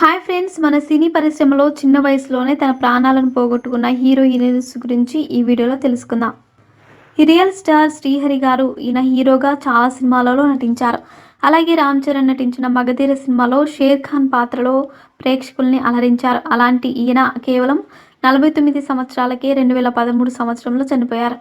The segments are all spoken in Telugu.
హాయ్ ఫ్రెండ్స్ మన సినీ పరిశ్రమలో చిన్న వయసులోనే తన ప్రాణాలను పోగొట్టుకున్న హీరో హీరోయిన్స్ గురించి ఈ వీడియోలో తెలుసుకుందాం. రియల్ స్టార్ శ్రీహరి గారు ఈయన హీరోగా చాలా సినిమాలలో నటించారు. అలాగే రామ్ చరణ్ నటించిన మగధీర సినిమాలో షేర్ ఖాన్ పాత్రలో ప్రేక్షకుల్ని అలరించారు. అలాంటి ఈయన కేవలం నలభై తొమ్మిది సంవత్సరాలకే రెండు వేల పదమూడు సంవత్సరంలో చనిపోయారు.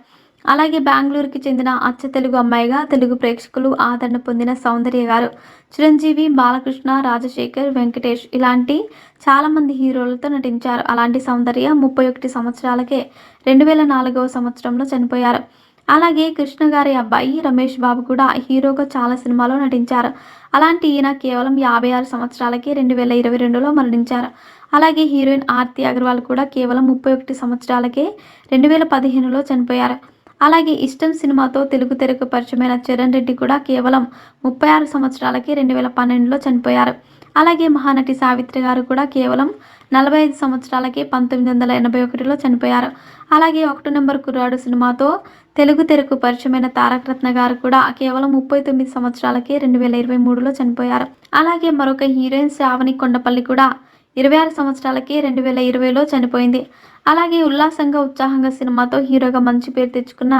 అలాగే బెంగళూరుకి చెందిన అచ్చ తెలుగు అమ్మాయిగా తెలుగు ప్రేక్షకులు ఆదరణ పొందిన సౌందర్య గారు చిరంజీవి బాలకృష్ణ రాజశేఖర్ వెంకటేష్ ఇలాంటి చాలామంది హీరోలతో నటించారు. అలాంటి సౌందర్య ముప్పై ఒకటి సంవత్సరాలకే రెండు వేల నాలుగవ సంవత్సరంలో చనిపోయారు. అలాగే కృష్ణ గారి అబ్బాయి రమేష్ బాబు కూడా హీరోగా చాలా సినిమాలో నటించారు. అలాంటి ఈయన కేవలం యాభై ఆరు సంవత్సరాలకే రెండు వేల ఇరవై రెండులో మరణించారు. అలాగే హీరోయిన్ ఆర్తి అగర్వాల్ కూడా కేవలం ముప్పై ఒకటి సంవత్సరాలకే రెండు వేల పదిహేనులో చనిపోయారు. అలాగే ఇష్టం సినిమాతో తెలుగు తెరకు పరిచయమైన చరణ్ రెడ్డి కూడా కేవలం ముప్పై ఆరు సంవత్సరాలకి రెండు వేల పన్నెండులో చనిపోయారు. అలాగే మహానటి సావిత్రి గారు కూడా కేవలం నలభై ఐదు సంవత్సరాలకి పంతొమ్మిది వందల ఎనభై ఒకటిలో చనిపోయారు. అలాగే ఒకటి నెంబర్ కుర్రాడు సినిమాతో తెలుగు తెరకు పరిచయమైన తారక రత్న గారు కూడా కేవలం ముప్పై తొమ్మిది సంవత్సరాలకి రెండు వేల ఇరవై మూడులో చనిపోయారు. అలాగే మరొక హీరోయిన్ శ్రావణి కొండపల్లి కూడా ఇరవై ఆరు సంవత్సరాలకి రెండు వేల ఇరవైలో చనిపోయింది. అలాగే ఉల్లాసంగా ఉత్సాహంగా సినిమాతో హీరోగా మంచి పేరు తెచ్చుకున్న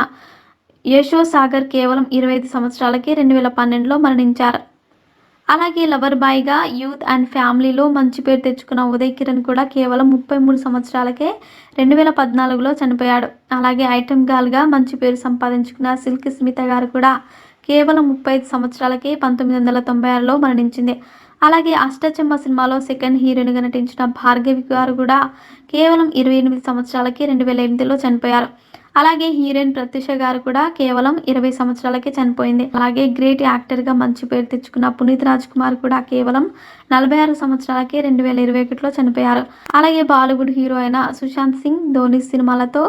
యశో సాగర్ కేవలం ఇరవై ఐదు సంవత్సరాలకి రెండు వేల పన్నెండులో మరణించారు. అలాగే లవర్ బాయ్గా యూత్ అండ్ ఫ్యామిలీలో మంచి పేరు తెచ్చుకున్న ఉదయ్ కిరణ్ కూడా కేవలం ముప్పై మూడు సంవత్సరాలకే రెండు వేల పద్నాలుగులో చనిపోయాడు. అలాగే ఐటమ్ గాల్గా మంచి పేరు సంపాదించుకున్న సిల్క్ స్మిత గారు కూడా కేవలం ముప్పై ఐదు సంవత్సరాలకే పంతొమ్మిది వందల తొంభై ఆరులో మరణించింది. అలాగే అష్టచెమ్మ సినిమాలో సెకండ్ హీరోయిన్గా నటించిన భార్గవి గారు కూడా కేవలం ఇరవై ఎనిమిది సంవత్సరాలకి రెండు వేల ఎనిమిదిలో చనిపోయారు. అలాగే హీరోయిన్ ప్రత్యూష గారు కూడా కేవలం ఇరవై సంవత్సరాలకే చనిపోయింది. అలాగే గ్రేట్ యాక్టర్గా మంచి పేరు తెచ్చుకున్న పునీత్ రాజ్ కుమార్ కూడా కేవలం నలభై ఆరు సంవత్సరాలకే రెండు వేల ఇరవై ఒకటిలో చనిపోయారు. అలాగే బాలీవుడ్ హీరో అయిన సుశాంత్ సింగ్ ధోని సినిమాలతో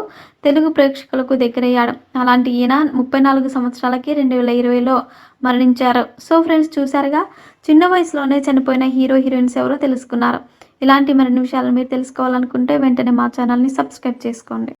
తెలుగు ప్రేక్షకులకు దగ్గరయ్యాడు. అలాంటి ఈయన ముప్పై నాలుగు సంవత్సరాలకి రెండు వేల ఇరవైలో మరణించారు. సో ఫ్రెండ్స్ చూసారుగా చిన్న వయసులోనే చనిపోయిన హీరో హీరోయిన్స్ ఎవరో తెలుసుకున్నారు. ఇలాంటి మరిన్ని విషయాలు మీరు తెలుసుకోవాలనుకుంటే వెంటనే మా ఛానల్ని సబ్స్క్రైబ్ చేసుకోండి.